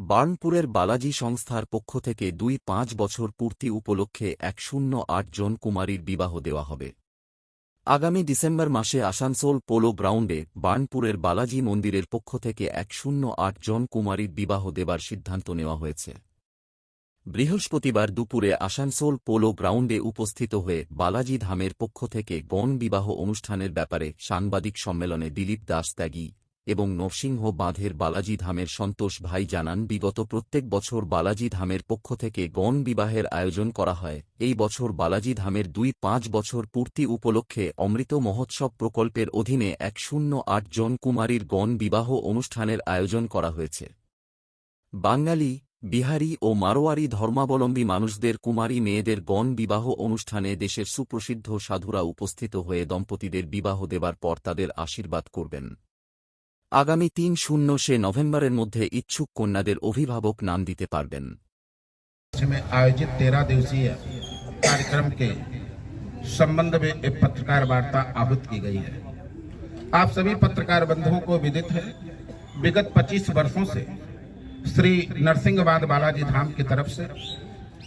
বার্নপুরের বালাজি সংস্থার পক্ষ থেকে দুই পাঁচ বছর পূর্তি উপলক্ষে এক শূন্য আট জন কুমারীর বিবাহ দেওয়া হবে। আগামী ডিসেম্বর মাসে আসানসোল পোলো গ্রাউন্ডে বার্নপুরের বালাজি মন্দিরের পক্ষ থেকে এক শূন্য আট জন কুমারীর বিবাহ দেবার সিদ্ধান্ত নেওয়া হয়েছে। বৃহস্পতিবার দুপুরে আসানসোল পোলো গ্রাউন্ডে উপস্থিত হয়ে বালাজি ধামের পক্ষ থেকে গণ বিবাহ অনুষ্ঠানের ব্যাপারে সাংবাদিক সম্মেলনে দিলীপ দাস ত্যাগী এবং নরসিংহ বাঁধের বালাজি ধামের সন্তোষ ভাই জানান, বিগত প্রত্যেক বছর বালাজি ধামের পক্ষ থেকে গণ বিবাহের আয়োজন করা হয়। এই বছর বালাজি ধামের দুই পাঁচ বছর পূর্তি উপলক্ষে অমৃত মহোৎসব প্রকল্পের অধীনে এক শূন্য আট জন কুমারীর গণ বিবাহ অনুষ্ঠানের আয়োজন করা হয়েছে। বাঙালি, বিহারি ও মারোয়ারি ধর্মাবলম্বী মানুষদের কুমারী মেয়েদের গণ বিবাহ অনুষ্ঠানে দেশের সুপ্রসিদ্ধ সাধুরা উপস্থিত হয়ে দম্পতিদের বিবাহ দেবার পর তাদের আশীর্বাদ করবেন। আগামী তিন শূন্য সে নভেম্বরের মধ্যে ইচ্ছুক কন্যাদের অভিভাবক নাম দিতে পারবেন में आयोजित तेरह दिवसीय कार्यक्रम के संबंध में एक पत्रकार वार्ता आहूत की गई है आप सभी पत्रकार बंधुओं को विदित है विगत 25 वर्षों से श्री नरसिंहवाद बालाजी धाम की तरफ से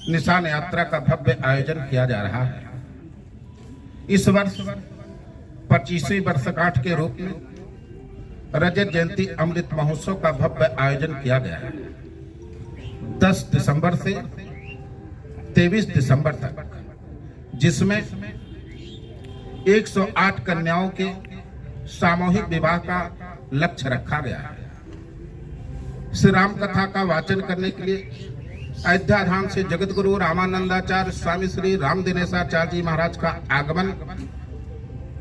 निशान यात्रा का भव्य आयोजन किया जा रहा है इस वर्ष पच्चीसवीं वर्षगांठ के रूप में रजत जयंती अमृत महोत्सव का भव्य आयोजन किया गया है। 10 दिसंबर से 23 दिसंबर तक, जिसमें 108 कन्याओं के सामूहिक विवाह का लक्ष्य रखा गया है। श्री राम कथा का वाचन करने के लिए अयोध्या धाम से जगत गुरु रामानंदाचार्य स्वामी श्री राम दिनेशाचार्य जी महाराज का आगमन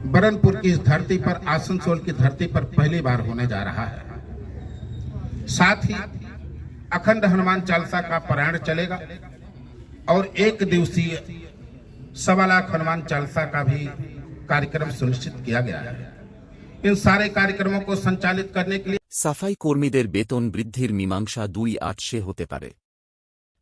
बरनपुर की इस धरती पर आसनसोल की धरती पर पहली बार होने जा रहा है साथ ही अखंड हनुमान चालीसा का पारायण चलेगा और एक दिवसीय सवा लाख हनुमान चालीसा का भी कार्यक्रम सुनिश्चित किया गया है इन सारे कार्यक्रमों को संचालित करने के लिए সাফাই কর্মীদের বেতন বৃদ্ধির মীমাংসা দুই আটশে হতে পারে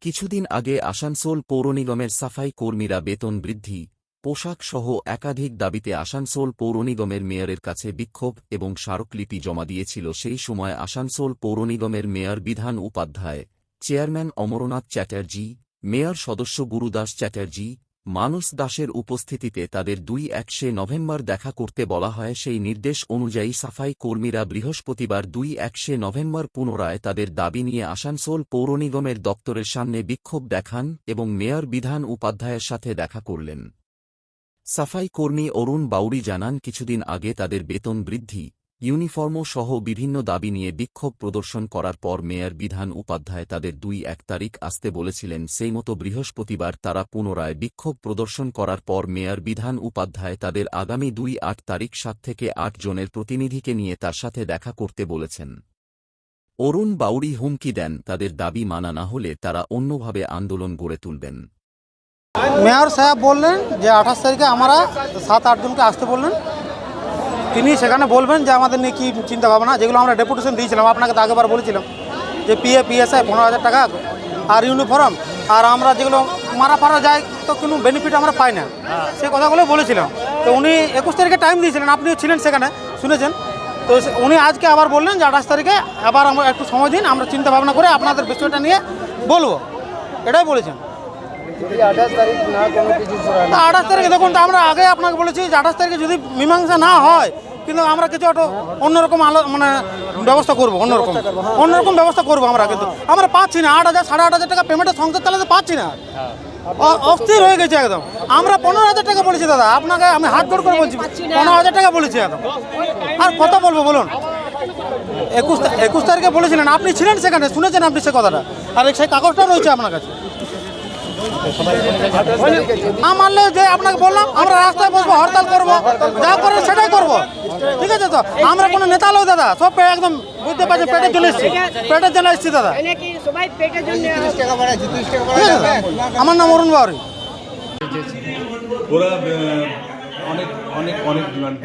কিছুদিন আগে আসানসোল পৌর নিগমের সাফাই কর্মীরা বেতন বৃদ্ধি পোশাক সহ একাধিক দাবিতে আসানসোল পৌর নিগমের মেয়রের কাছে বিক্ষোভ এবং স্মারকলিপি জমা দিয়েছিল সেই সময় আসানসোল পৌর নিগমের mayor Bidhan Upadhyay, chairman Amarnath Chatterjee, mayor সদস্য গুরুদাস চ্যাটার্জি, মানস দাসের উপস্থিতিতে তাদের দুই একশে নভেম্বর দেখা করতে বলা হয়। সেই নির্দেশ অনুযায়ী সাফাই কর্মীরা বৃহস্পতিবার দুই একশে নভেম্বর পুনরায় তাদের দাবি নিয়ে আসানসোল পৌর নিগমের দপ্তরের সামনে বিক্ষোভ দেখান এবং মেয়র বিধান উপাধ্যায়ের সাথে দেখা করলেন। সাফাই কর্মী অরুণ বাউরি জানান, কিছুদিন আগে তাদের বেতন বৃদ্ধি ইউনিফর্ম সহ বিভিন্ন দাবি নিয়ে বিক্ষোভ প্রদর্শন করার পর মেয়র বিধান উপাধ্যায় তাদের দুই এক তারিখ আসতে বলেছিলেন, সেই মতো বৃহস্পতিবার তারা পুনরায় বিক্ষোভ প্রদর্শন করার পর মেয়র বিধান উপাধ্যায় তাদের আগামী দুই আট তারিখ সাত থেকে আট জনের প্রতিনিধিকে নিয়ে তার সাথে দেখা করতে বলেছেন। অরুণ বাউরি হুমকি দেন, তাদের দাবি মানা না হলে তারা অন্যভাবে আন্দোলন গড়ে তুলবেন। মেয়র সাহেব বললেন যে আঠাশ তারিখে আমরা সাত আটজনকে আসতে বললেন। তিনি সেখানে বলবেন যে আমাদের নিয়ে কী চিন্তা ভাবনা যেগুলো আমরা ডেপুটেশন দিয়েছিলাম, আপনাকে তো আগেবার বলেছিলাম যে পিএ পিএসআই পনেরো হাজার টাকা আর ইউনিফর্ম আর আমরা যেগুলো মারা ফারা যায় তো কোনো বেনিফিট আমরা পাই না। সে কথাগুলো বলেছিলাম। তো উনি একুশ তারিখে টাইম দিয়েছিলেন, আপনিও ছিলেন সেখানে, শুনেছেন? তো উনি আজকে আবার বললেন যে আঠাশ তারিখে আবার আমরা একটু সময় দিন, আমরা চিন্তা ভাবনা করে আপনাদের বিষয়টা নিয়ে বলব। এটাই বলেছেন। না আঠাশ তারিখে দেখুন তো আমরা আগে আপনাকে বলেছি যে আঠাশ তারিখে যদি মীমাংসা না হয় কিন্তু আমরা কিছু একটা অন্যরকম আলো মানে ব্যবস্থা করব অন্যরকম। অন্যরকম ব্যবস্থা করব আমরা কিন্তু। আমরা পাচ্ছি না আট হাজার সাড়ে আট হাজার টাকা পেমেন্টের সংসার চালাতে পাচ্ছি না। অ- অস্থির হয়ে গেছে একদম। আমরা পনেরো হাজার টাকা বলেছি দাদা আপনাকে আমি হাত জোড় করে বলছি পনেরো হাজার টাকা বলেছি একদম আর কত বলব বলুন। একুশ একুশ তারিখে বলেছিলেন আপনি ছিলেন সেখানে শুনেছেন আপনি সে কথাটা? আর সেই কাগজটা রয়েছে আপনার কাছে। না যে আপনাকে বললাম, আমরা রাস্তায় বসবো, হরতাল করব, যা করে সেটাই করব। ঠিক আছে তো? আমরা কোনো নেতা লোক, দাদা, সব একদম বুঝতে পারছি পেটের জন্য এসছি। পেটের জন্য এসছি, দাদা। আমার নাম অরুণ বাউরি। ওরা অনেক অনেক অনেক ডিমান্ড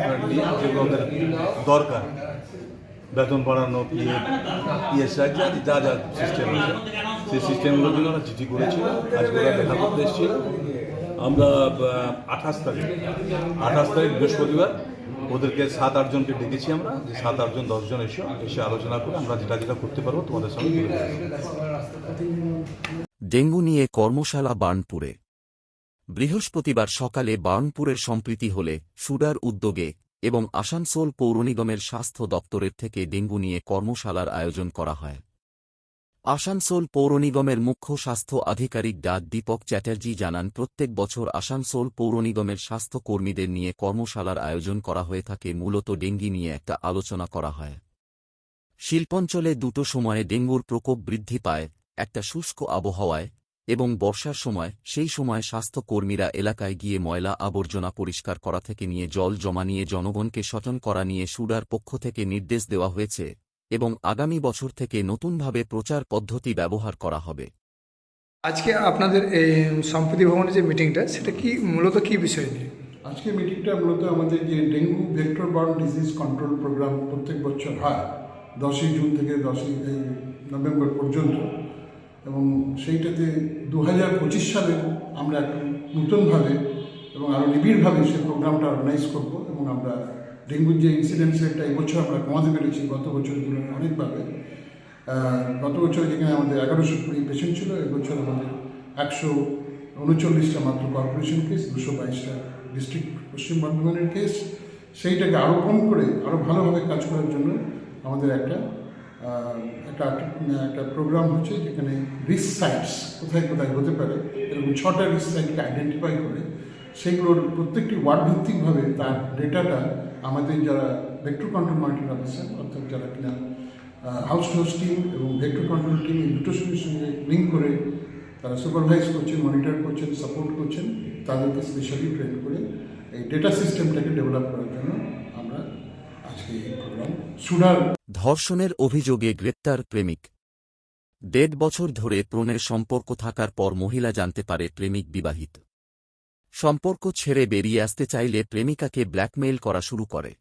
যেগুলো ওদের দরকার। বেতন বাড়ানো পিএ পিএসআই যা যা যা, সিস্টেম আছে। সেই সিস্টেমগুলোর জন্য ওরা চিঠি করেছিল আজকে ওরা দেখা করতে এসেছিল আমরা আঠাশ তারিখ আঠাশ তারিখ বৃহস্পতিবার ওদেরকে সাত আটজনকে ডেকেছি আমরা। যে সাত আটজন দশজন এসে এসে আলোচনা করে আমরা যেটা যেটা করতে পারব তোমাদের সঙ্গে ডেঙ্গু নিয়ে কর্মশালা বার্নপুরে। বৃহস্পতিবার সকালে বার্নপুরের সম্প্রীতি হলে সুডার উদ্যোগে এবং আসানসোল পৌর নিগমের স্বাস্থ্য দপ্তরের থেকে ডেঙ্গু নিয়ে কর্মশালার আয়োজন করা হয়। আসানসোল পৌর নিগমের মুখ্য স্বাস্থ্য আধিকারিক ডা. দীপক চ্যাটার্জি জানান, প্রত্যেক বছর আসানসোল পৌর নিগমের স্বাস্থ্য কর্মীদের নিয়ে কর্মশালার আয়োজন করা হয়ে থাকে। মূলত ডেঙ্গি নিয়ে একটা আলোচনা করা হয়। শিল্পাঞ্চলে দুটো সময়ে ডেঙ্গুর প্রকোপ বৃদ্ধি পায়, একটা শুষ্ক আবহাওয়ায় এবং বর্ষার সময়। সেই সময় স্বাস্থ্যকর্মীরা এলাকায় গিয়ে ময়লা আবর্জনা পরিষ্কার করা থেকে নিয়ে জল জমা নিয়ে জনগণকে সচেতন করা নিয়ে সুডার পক্ষ থেকে নির্দেশ দেওয়া হয়েছে। এবং আগামী বছর থেকে নতুনভাবে প্রচার পদ্ধতি ব্যবহার করা হবে। আজকে আপনাদের এই সম্প্রতি ভবনের যে মিটিংটা সেটা কি মূলত কি বিষয় নিয়ে? আজকে মিটিংটা মূলত আমাদের যে dengue vector borne disease control programme প্রত্যেক বছর হয় দশই জুন থেকে দশই নভেম্বর পর্যন্ত। এবং সেইটাতে দু হাজার পঁচিশ সালে আমরা একটু নতুনভাবে এবং আরও নিবিড়ভাবে সেই প্রোগ্রামটা অর্গানাইজ করব এবং আমরা ডেঙ্গুর যে ইনসিডেন্স রেটটা এবছর আমরা কমাতে পেরেছি, গত বছরের তুলনায় অনেকভাবে। গত বছর যেখানে আমাদের এগারোশো কুড়ি পেশেন্ট ছিল, এবছর আমাদের একশো উনচল্লিশটা মাত্র কর্পোরেশন কেস দুশো বাইশটা ডিস্ট্রিক্ট পশ্চিম বর্ধমানের কেস সেইটাকে আরও কম করে আরও ভালোভাবে কাজ করার জন্য আমাদের একটা একটা একটা প্রোগ্রাম হচ্ছে যেখানে রিস্ক সাইটস কোথায় কোথায় হতে পারে, এরকম ছটা রিস্ক সাইটকে আইডেন্টিফাই করে সেইগুলোর প্রত্যেকটি ওয়ার্ড ভিত্তিকভাবে তার ডেটাটা আমাদের যারা ভেক্টর কন্ট্রোল মনিটরিং অফিসার অর্থাৎ যারা কিনা হাউস হাউস টিম এবং ভেক্টর কন্ট্রোল টিম এই দুটোর সঙ্গে সঙ্গে লিঙ্ক করে তারা সুপারভাইজ করছেন মনিটর করছেন সাপোর্ট করছেন, তাদেরকে স্পেশালি ট্রেন করে এই ডেটা সিস্টেমটাকে ডেভেলপ করার জন্য আমরা আজকে এই প্রোগ্রাম সুডার ধর্ষণের অভিযোগে গ্রেপ্তার প্রেমিক। দেড় বছর ধরে প্রণের সম্পর্ক থাকার পর মহিলা জানতে পারে প্রেমিক বিবাহিত। সম্পর্ক ছেড়ে বেরিয়ে আসতে চাইলে প্রেমিকাকে ব্ল্যাকমেইল করা শুরু করে।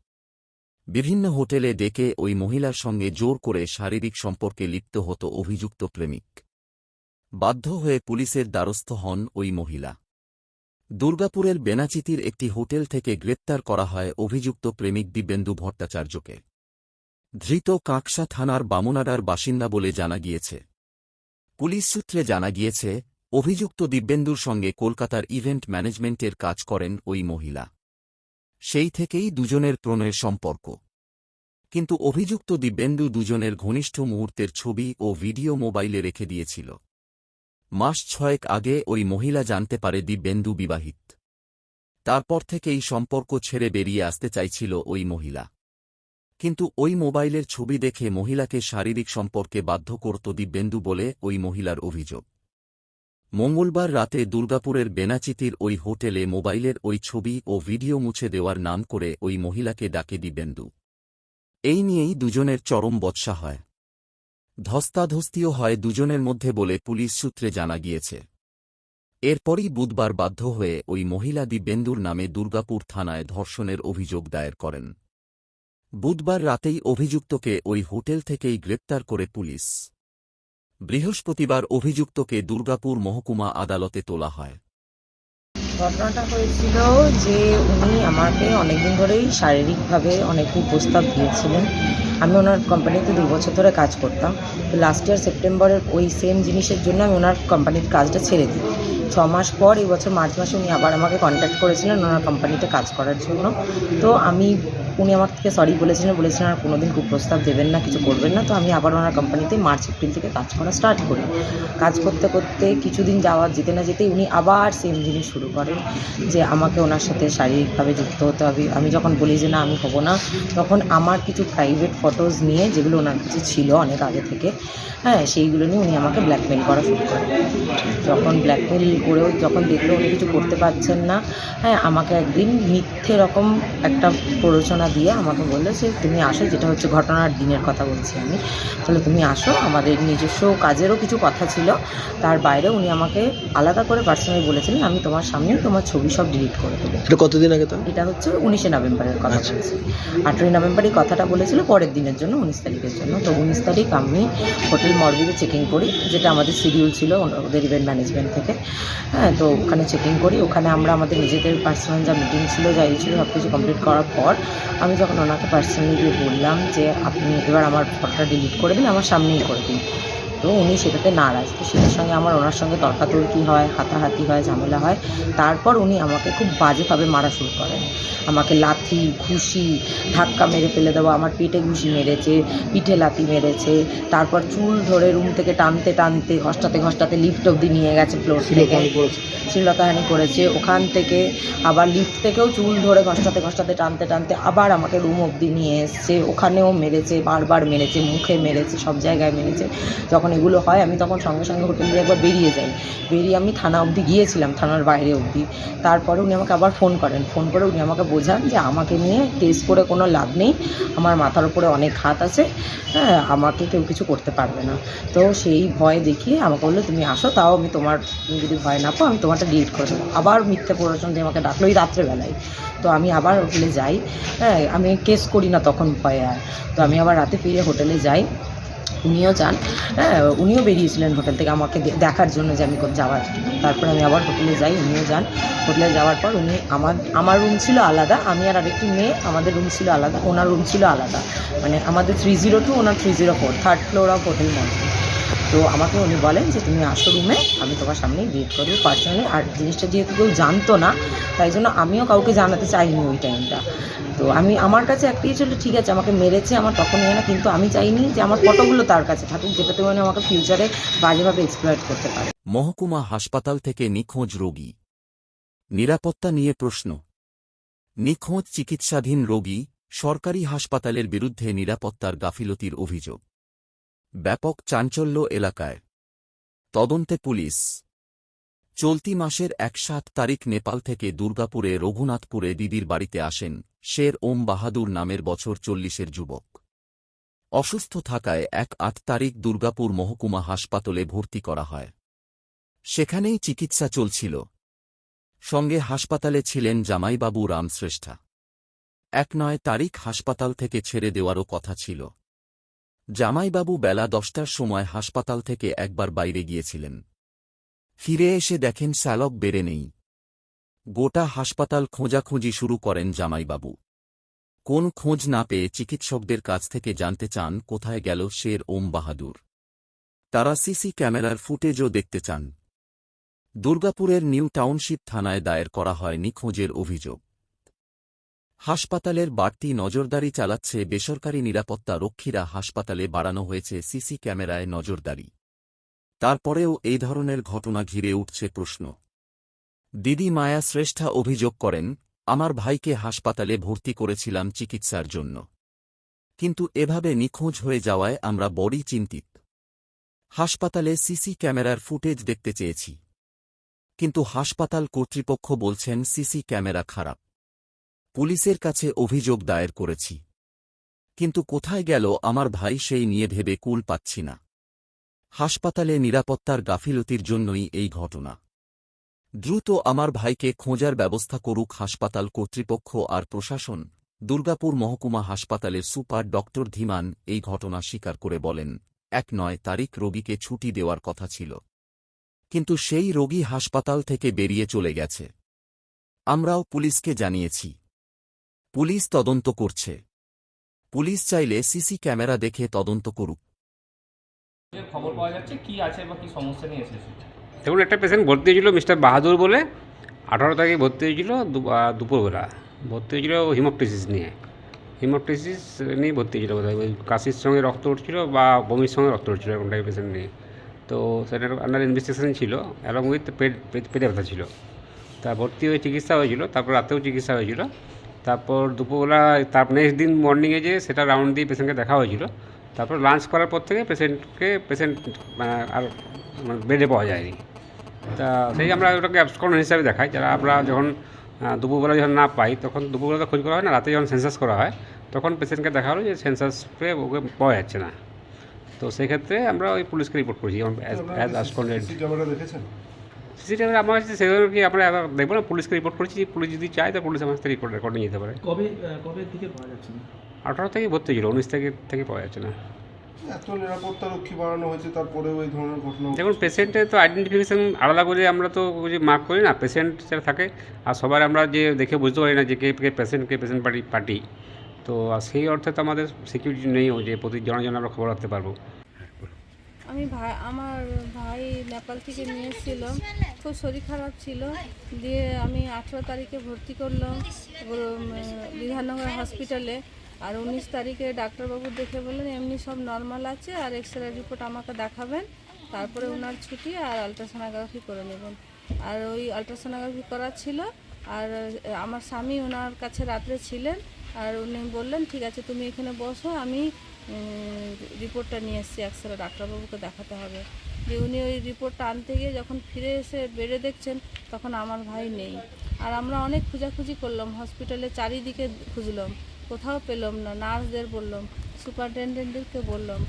বিভিন্ন হোটেলে ডেকে ওই মহিলার সঙ্গে জোর করে শারীরিক সম্পর্কে লিপ্ত হতো অভিযুক্ত প্রেমিক। বাধ্য হয়ে পুলিশের দ্বারস্থ হন ওই মহিলা। দুর্গাপুরের বেনাচিতির একটি হোটেল থেকে গ্রেপ্তার করা হয় অভিযুক্ত প্রেমিক দিব্যেন্দু ভট্টাচার্যকে। ধৃত কাঁকসা থানার বামুনাডার বাসিন্দা বলে জানা গিয়েছে। পুলিশ সূত্রে জানা গিয়েছে অভিযুক্ত দিব্যেন্দুর সঙ্গে কলকাতার ইভেন্ট ম্যানেজমেন্টের কাজ করেন ওই মহিলা। সেই থেকেই দুজনের প্রণয়ের সম্পর্ক। কিন্তু অভিযুক্ত দিব্যেন্দু দুজনের ঘনিষ্ঠ মুহূর্তের ছবি ও ভিডিও মোবাইলে রেখে দিয়েছিল। মাস ছয়েক আগে ওই মহিলা জানতে পারে দিব্যেন্দু বিবাহিত। তারপর থেকেই সম্পর্ক ছেড়ে বেরিয়ে আসতে চাইছিল ওই মহিলা। কিন্তু ওই মোবাইলের ছবি দেখে মহিলাকে শারীরিক সম্পর্কে বাধ্য করত দিব্যেন্দু বলে ওই মহিলার অভিযোগ। মঙ্গলবার রাতে দুর্গাপুরের বেনাচিতির ওই হোটেলে মোবাইলের ওই ছবি ও ভিডিও মুছে দেওয়ার নাম করে ওই মহিলাকে ডাকে দিব্যেন্দু। এই নিয়েই দুজনের চরম বৎসা হয়। ধস্তাধস্তিও হয় দুজনের মধ্যে বলে পুলিশ সূত্রে জানা গিয়েছে। এরপরই বুধবার বাধ্য হয়ে ওই মহিলা দিব্যেন্দুর নামে দুর্গাপুর থানায় ধর্ষণের অভিযোগ দায়ের করেন। বুধবার রাতেই অভিযুক্তকে ওই হোটেল থেকেই গ্রেপ্তার করে পুলিশ। বৃহস্পতিবার অভিযুক্তকে দুর্গাপুর মহকুমা আদালতে তোলা হয়। ঘটনাটা হয়েছিল যে উনি আমাকে অনেকদিন ধরেই শারীরিকভাবে অনেক প্রস্তাব দিয়েছিলেন। আমি ওনার কোম্পানিতে দু বছর ধরে কাজ করতাম। তো লাস্ট ইয়ার সেপ্টেম্বরের ওই সেম জিনিসের জন্য আমি ওনার কোম্পানির কাজটা ছেড়ে দিই। ছ মাস পর এই বছর মার্চ মাসে উনি আবার আমাকে কন্ট্যাক্ট করেছিলেন ওনার কোম্পানিতে কাজ করার জন্য। তো আমি, উনি আমার থেকে সরি বলেছিলেন বলেছিলেন আর কোনোদিন কুপ্রস্তাব দেবেন না, কিছু করবেন না। তো আমি আবার ওনার কোম্পানিতে মার্চ এপ্রিল থেকে কাজ করা স্টার্ট করি। কাজ করতে করতে কিছুদিন যাওয়ার, যেতে না যেতেই উনি আবার সেম জিনিস শুরু করেন, যে আমাকে ওনার সাথে শারীরিকভাবে যুক্ত হতে হবে। আমি যখন বলি যে না, আমি হব না, তখন আমার কিছু প্রাইভেট ফটোজ নিয়ে যেগুলো ওনার কাছে ছিল অনেক আগে থেকে হ্যাঁ সেইগুলো নিয়ে উনি আমাকে ব্ল্যাকমেল করা শুরু করেন। যখন ব্ল্যাকমেল করেও যখন দেখল উনি কিছু করতে পারছেন না হ্যাঁ আমাকে একদিন মিথ্যে রকম একটা প্ররোচনা দিয়ে আমাকে বলল যে তুমি আসো যেটা হচ্ছে ঘটনার দিনের কথা বলছি আমি। তাহলে তুমি আসো আমাদের নিজস্ব কাজেরও কিছু কথা ছিল। তার বাইরে উনি আমাকে আলাদা করে পার্সোনালি বলেছিলেন আমি তোমার সামনে তোমার ছবি সব ডিলিট করে দেবো। এটা কতদিন আগে তো এটা হচ্ছে উনিশে নভেম্বরের কথা বলছি। আঠেরোই নভেম্বর এই কথাটা বলেছিল পরের দিনের জন্য, উনিশ তারিখের জন্য। তো উনিশ তারিখ আমি হোটেল মরবিতে চেকিং করি, যেটা আমাদের শিডিউল ছিল ওদের ইভেন্ট ম্যানেজমেন্ট থেকে। হ্যাঁ তো ওখানে চেকিং করি। ওখানে আমরা আমাদের নিজেদের পার্সোনাল যা মিটিং ছিল, যা ইয়ে ছিল সব কিছু কমপ্লিট করার পর আমি যখন ওনাকে পার্সোনালি গিয়ে বললাম যে, আপনি এবার আমার ফটোটা ডিলিট করে দিন, আমার সামনেই করে দিন। তো উনি সেটাতে নারাজ। তো সেটার সঙ্গে আমার ওনার সঙ্গে তর্কাতর্কি হয় হাতাহাতি হয় ঝামেলা হয়। তারপর উনি আমাকে খুব বাজেভাবে মারা শুরু করেন। আমাকে লাথি ঘুষি ধাক্কা মেরে ফেলে দেওয়া আমার পেটে ঘুষি মেরেছে পিঠে লাথি মেরেছে। তারপর চুল ধরে রুম থেকে টানতে টানতে ঘষ্টাতে ঘষ্টাতে লিফট অবধি নিয়ে গেছে ফ্লোর থেকে। শ্লীলতাহানি করেছে। ওখান থেকে আবার লিফট থেকেও চুল ধরে ঘষ্টাতে ঘষ্টাতে টানতে টানতে আবার আমাকে রুম অবধি নিয়ে এসছে। ওখানেও মেরেছে বারবার মেরেছে মুখে মেরেছে সব জায়গায় মেরেছে। যখন এগুলো হয়, আমি তখন সঙ্গে সঙ্গে হোটেল থেকে একবার বেরিয়ে যাই। বেরিয়ে আমি থানা অবধি গিয়েছিলাম, থানার বাইরে অবধি। তারপরে উনি আমাকে আবার ফোন করেন। ফোন করে উনি আমাকে বোঝান যে আমাকে নিয়ে টেস্ট করে কোনো লাভ নেই। আমার মাথার উপরে অনেক হাত আছে হ্যাঁ আমাকে কেউ কিছু করতে পারবে না। তো সেই ভয় দেখিয়ে আমাকে বলল, তুমি আসো, তাও আমি তোমার, তুমি যদি ভয় না পাও, আমি তোমারটা ডিলিট করে দেবো। আবার মিথ্যে প্ররোচন দিয়ে আমাকে ডাকলো, ওই রাত্রেবেলায়। তো আমি আবার হোটেলে যাই হ্যাঁ আমি কেস করি না তখন ভয়ে আর। তো আমি আবার রাতে ফিরে হোটেলে যাই। উনিও যান। হ্যাঁ উনিও বেরিয়েছিলেন হোটেল থেকে আমাকে দেখার জন্য যে আমি যাওয়ার। তারপরে আমি আবার হোটেলে যাই, উনিও যান। হোটেলে যাওয়ার পর উনি আমার আমার রুম ছিল আলাদা, আমি আর আরেকটি মেয়ে, আমাদের রুম ছিল আলাদা, ওনার রুম ছিল আলাদা। মানে আমাদের three zero two owner three zero four third floor of hotel Mantri তো আমাকে উনি বলেন যে তুমি আসো রুমে, আমি তোমার সামনেই বিয়ে করব পার্সোনালি আর জিনিসটা যেহেতু কেউ জানতো না, তাই জন্য আমিও কাউকে জানাতে চাইনি ওই টাইমটা তো আমি, আমার কাছে একটাই ছিল ঠিক আছে, আমাকে মেরেছে, আমার তখন হয় না, কিন্তু আমি চাইনি যে আমার ফটোগুলো তার কাছে থাকুক, যেটাতে মানে আমাকে ফিউচারে বাজেভাবে এক্সপ্লয়েট করতে পারে। মহকুমা হাসপাতাল থেকে নিখোঁজ রোগী। নিরাপত্তা নিয়ে প্রশ্ন। নিখোঁজ চিকিৎসাধীন রোগী সরকারি হাসপাতালের বিরুদ্ধে নিরাপত্তার গাফিলতির অভিযোগ। ব্যাপক চাঞ্চল্য এলাকায়। তদন্তে পুলিশ। চলতি মাসের এক সাত তারিখ নেপাল থেকে দুর্গাপুরে রঘুনাথপুরে দিদির বাড়িতে আসেন শের ওম বাহাদুর নামের বছর চল্লিশের যুবক। অসুস্থ থাকায় এক আট তারিখ দুর্গাপুর মহকুমা হাসপাতালে ভর্তি করা হয়। সেখানেই চিকিৎসা চলছিল। সঙ্গে হাসপাতালে ছিলেন জামাইবাবু রামশ্রেষ্ঠা। এক নয় তারিখ হাসপাতাল থেকে ছেড়ে দেওয়ারও কথা ছিল। জামাইবাবু বেলা দশটার সময় হাসপাতাল থেকে একবার বাইরে গিয়েছিলেন। ফিরে এসে দেখেন স্যালক বেড়ে নেই। গোটা হাসপাতাল খোঁজাখুঁজি শুরু করেন জামাইবাবু। কোন খোঁজ না পেয়ে চিকিৎসকদের কাছ থেকে জানতে চান কোথায় গেল শের ওম বাহাদুর। তারা সিসি ক্যামেরার ফুটেজও দেখতে চান। দুর্গাপুরের নিউ টাউনশিপ থানায় দায়ের করা হয় নিখোঁজের অভিযোগ। হাসপাতালের বাড়তি নজরদারি চালাচ্ছে বেসরকারি নিরাপত্তা রক্ষীরা। হাসপাতালে বাড়ানো হয়েছে সিসি ক্যামেরায় নজরদারি। তারপরেও এই ধরনের ঘটনা ঘিরে উঠছে প্রশ্ন। দিদি মায়া শ্রেষ্ঠা অভিযোগ করেন, আমার ভাইকে হাসপাতালে ভর্তি করেছিলাম চিকিৎসার জন্য। কিন্তু এভাবে নিখোঁজ হয়ে যাওয়ায় আমরা বড়ই চিন্তিত। হাসপাতালে সিসি ক্যামেরার ফুটেজ দেখতে চেয়েছি। কিন্তু হাসপাতাল কর্তৃপক্ষ বলছেন সিসি ক্যামেরা খারাপ। পুলিশের কাছে অভিযোগ দায়ের করেছি। কিন্তু কোথায় গেল আমার ভাই সেই নিয়ে ভেবে কুল পাচ্ছি না। হাসপাতালে নিরাপত্তার গাফিলতির জন্যই এই ঘটনা। দ্রুত আমার ভাইকে খোঁজার ব্যবস্থা করুক হাসপাতাল কর্তৃপক্ষ আর প্রশাসন, দুর্গাপুর মহকুমা হাসপাতালের সুপার ডক্টর ধীমান এই ঘটনা স্বীকার করে বলেন, এক নয় তারিখ রোগীকে ছুটি দেওয়ার কথা ছিল। কিন্তু সেই রোগী হাসপাতাল থেকে বেরিয়ে চলে গেছে। আমরাও পুলিশকে জানিয়েছি। পুলিশ তদন্ত করছে। পুলিশ চাইলে সিসি ক্যামেরা দেখে তদন্ত করুক। খবর পাওয়া যাচ্ছে কি আছে বা কি সমস্যা নিয়ে এসেছে? দেখুন একটা পেশেন্ট ভর্তি হয়েছিল মিস্টার বাহাদুর বলে। আঠারো তারিখে ভর্তি হয়েছিল দুপুরবেলা। ভর্তি হয়েছিল হিমোপটিসিস নিয়ে। হিমোপটিসিস নিয়ে ভর্তি হয়েছিল বোধহয়। ওই কাশির সঙ্গে রক্ত উঠছিল বা বমির সঙ্গে রক্ত উঠছিল এরকম টাইপের পেশেন্ট নিয়ে। তো সেটার আন্ডার ইনভেস্টিগেশন ছিল অ্যালং উইথ পেটে ব্যথা ছিল। তা ভর্তি হয়ে চিকিৎসা হয়েছিল তারপর রাতেও চিকিৎসা হয়েছিল। তারপর দুপুরবেলা, তার নেক্সট দিন মর্নিংয়ে যে সেটা রাউন্ড দিয়ে পেশেন্টকে দেখা হয়েছিল। তারপর লাঞ্চ করার পর থেকে পেশেন্টকে পেশেন্ট আর বেডে পাওয়া যায়নি। তা সেই আমরা ওটাকে অ্যাবসকন হিসাবে দেখাই। যারা আমরা যখন দুপুরবেলা যখন না পাই, তখন দুপুরবেলা তো খোঁজ করা হয় না, রাতে যখন সেন্সাস করা হয়, তখন পেশেন্টকে দেখা হলো যে সেন্সাস পেয়ে ওকে পাওয়া যাচ্ছে না। তো সেক্ষেত্রে আমরা ওই পুলিশকে রিপোর্ট করেছি অ্যাজ দেখেছেন? সিসি ক্যামেরা আমার কাছে সেগুলো কি আমরা দেখব না পুলিশকে রিপোর্ট করেছি পুলিশ যদি চায় তো পুলিশ আমার রিপোর্ট রেকর্ড নিয়ে যেতে পারে। কবে কবে থেকে পাওয়া যাচ্ছে? না আঠারো থেকে ভর্তি ছিল উনিশ থেকে থেকে পাওয়া যাচ্ছে না। এত নিরাপত্তা রক্ষী বাড়ানো হয়েছে তারপরেও এই ধরনের ঘটনা দেখুন পেশেন্টের তো আইডেন্টিফিকেশন আলাদা করে আমরা তো যে মার্ক করি না পেশেন্ট যারা থাকে আর সবার আমরা যে দেখে বুঝতে পারি না যে কে কে পেশেন্ট কে পেশেন্ট পার্টি পার্টি তো সেই অর্থে তো আমাদের সিকিউরিটি নেইও যে প্রতি জনজন আমরা খবর রাখতে পারব। আমি ভাই, আমার ভাই নেপাল থেকে নিয়ে এসেছিলাম খুব শরীর খারাপ ছিল। দিয়ে আমি আঠেরো তারিখে ভর্তি করলাম বিধাননগর হসপিটালে আর উনিশ তারিখে ডাক্তারবাবু দেখে বললেন, এমনি সব নর্মাল আছে, আর এক্স রে রিপোর্ট আমাকে দেখাবেন। তারপরে ওনার ছুটি আর আলট্রাসোনোগ্রাফি করে নেবেন। আর ওই আলট্রাসোনোগ্রাফি করা ছিল। আর আমার স্বামী ওনার কাছে রাত্রে ছিলেন। আর উনি বললেন, ঠিক আছে, তুমি এখানে বসো, আমি রিপোর্টটা নিয়ে এসেছি এক্সরে ডাক্তারবাবুকে দেখাতে হবে। যে উনি ওই রিপোর্টটা আনতে গিয়ে যখন ফিরে এসে বেড়ে দেখছেন, তখন আমার ভাই নেই। আর আমরা অনেক খোঁজাখুঁজি করলাম হসপিটালে চারিদিকে খুঁজলাম, কোথাও পেলাম না, নার্সদের বললাম সুপারিনটেন্ডেন্টকে বললাম।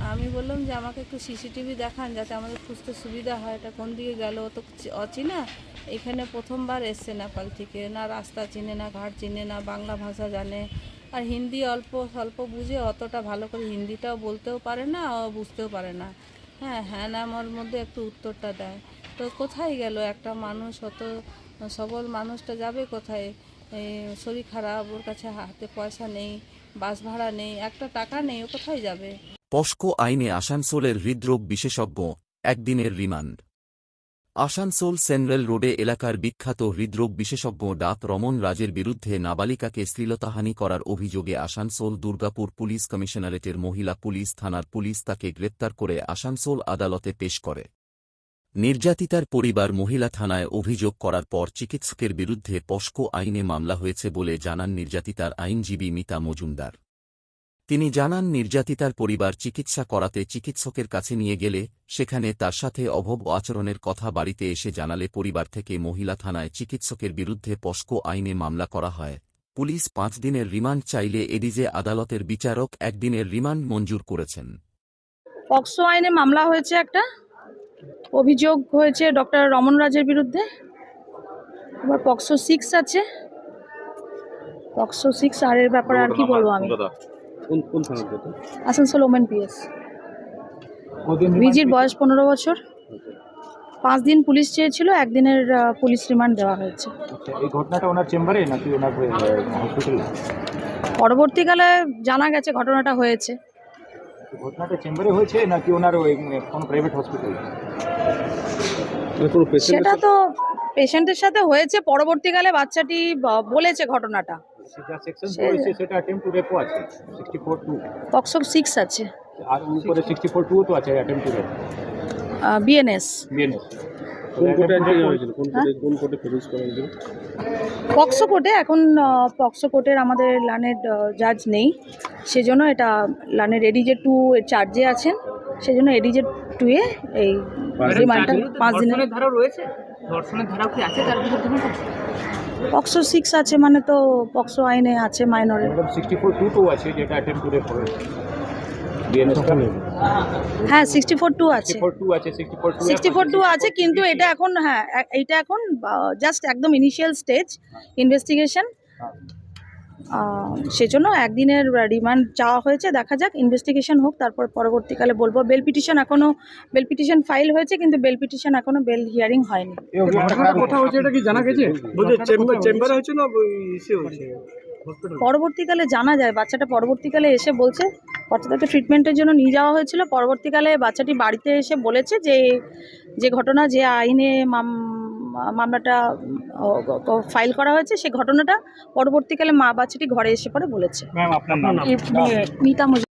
আমি বললাম যে, আমাকে একটু সিসিটিভি দেখান যাতে আমাদের খুঁজতে সুবিধা হয়, এটা কোন দিকে গেল, ও তো চি- অচেনা। এখানে প্রথমবার এসছে নেপাল থেকে, না রাস্তা চিনে, না ঘাট চিনে, না বাংলা ভাষা জানে আর হিন্দি অল্প স্বল্প বুঝে অতটা ভালো করে হিন্দিটাও বলতেও পারে না, ও বুঝতেও পারে না। হ্যাঁ হ্যাঁ না আমার মধ্যে একটু উত্তরটা দেয়। তো কোথায় গেল একটা মানুষ, অত সবল মানুষটা যাবে কোথায়? শরীর খারাপ, ওর কাছে হাতে পয়সা নেই, বাস ভাড়া নেই, একটা টাকা নেই, ও কোথায় যাবে? পস্কো আইনে আসানসোলের হৃদরোগ বিশেষজ্ঞ, একদিনের রিমান্ড। আসানসোল সেন্ট্রাল রোডে এলাকার বিখ্যাত হৃদরোগ বিশেষজ্ঞ ডাক রমন রাজের বিরুদ্ধে নাবালিকাকে শ্লীলতাহানি করার অভিযোগে আসানসোল দুর্গাপুর পুলিশ কমিশনারেটের মহিলা পুলিশ থানার পুলিশ তাকে গ্রেপ্তার করে আসানসোল আদালতে পেশ করে। নির্যাতিতার পরিবার মহিলা থানায় অভিযোগ করার পর চিকিৎসকের বিরুদ্ধে পস্কো আইনে মামলা হয়েছে বলে জানান নির্যাতিতার আইনজীবী মিতা মজুমদার। তিনি জানান নির্যাতিতার পরিবার চিকিৎসা করাতে চিকিৎসকের কাছে নিয়ে গেলে সেখানে তার সাথে অভব আচরণের কথা বাড়িতে এসে জানালে পরিবার থেকে মহিলা থানায় চিকিৎসকের বিরুদ্ধে পস্কো আইনে মামলা করা হয়। পুলিশ পাঁচ দিনের রিমান্ড চাইলে এডিজে আদালতের বিচারক একদিনের রিমান্ড মঞ্জুর করেছেন। পক্সো আইনে মামলা হয়েছে একটা। অভিযোগ হয়েছে ডক্টর রমন রাজের বিরুদ্ধে। এবার পক্সো সিক্স আছে। পক্সো সিক্স আর এর ব্যাপারে আর কি বলব আমি? Asansol women PS. ভিজির বয়স পনেরো বছর। পাঁচ দিন পুলিশ চেয়েছিল একদিনের পুলিশ রিমান্ড দেওয়া হয়েছে। এই ঘটনাটা ওনার চেম্বারে নাকি ওনার হসপিটালে পরবর্তীকালে জানা গেছে ঘটনাটা হয়েছে। ঘটনাটা চেম্বারে হয়েছে নাকি ওনার ওই কোনো প্রাইভেট হসপিটালে সেটা তো পেশেন্টের সাথে হয়েছে পরবর্তীকালে বাচ্চাটি বলেছে ঘটনাটা। যা সেকশন সে- সেটা অ্যাটেম্প টু রেপও আছে sixty four two POCSO six আছে। আর উপরে সিক্সটি ফোর টু তো আছে attempt to rape BNS BNS POCSO কোর্টে এখন পক্সো কোর্টের আমাদের লানের জাজ নেই। সেজন্য এটা লানের এডিজে টু চার্জে আছেন। সেজন্য এডিজে টু এ এই রিমান্ডটা পাঁচ দিনের ধারা রয়েছে? ধর্ষণের ধারা কি আছে? তার বিরুদ্ধে পক্সো সিক্স আছে মানে তো পক্সো আইনে আছে মাইনরে সিক্সটি ফোর টু টু আছে যেটা অ্যাটেম্প হ্যাঁ সিক্সটি ফোর টু? আছে। সিক্সটি ফোর টু আছে কিন্তু এটা এখন হ্যাঁ এটা এখন জাস্ট একদম ইনিশিয়াল স্টেজ ইনভেস্টিগেশন সেজন্য একদিনের রিমান্ড চাওয়া হয়েছে দেখা যাক ইনভেস্টিগেশন হোক তারপর পরবর্তীকালে বলব বেল পিটিশন এখনও বেল পিটিশন ফাইল হয়েছে কিন্তু বেল পিটিশন এখনও বেল হিয়ারিং হয়নি। কোথাও হচ্ছে এটা কি জানা গেছে? চেম্বারে হয়েছে। না ইসে হয়েছে? পরবর্তীকালে জানা যায় বাচ্চাটা পরবর্তীকালে এসে বলছে বাচ্চাটাকে ট্রিটমেন্টের জন্য নিয়ে যাওয়া হয়েছিল পরবর্তীকালে বাচ্চাটি বাড়িতে এসে বলেছে যে যে ঘটনা যে আইনে মাম- মামলাটা ফাইল করা হয়েছে সেই ঘটনাটা পরবর্তীকালে মা বাচ্চাটি ঘরে এসে পরে বলেছে। মিতা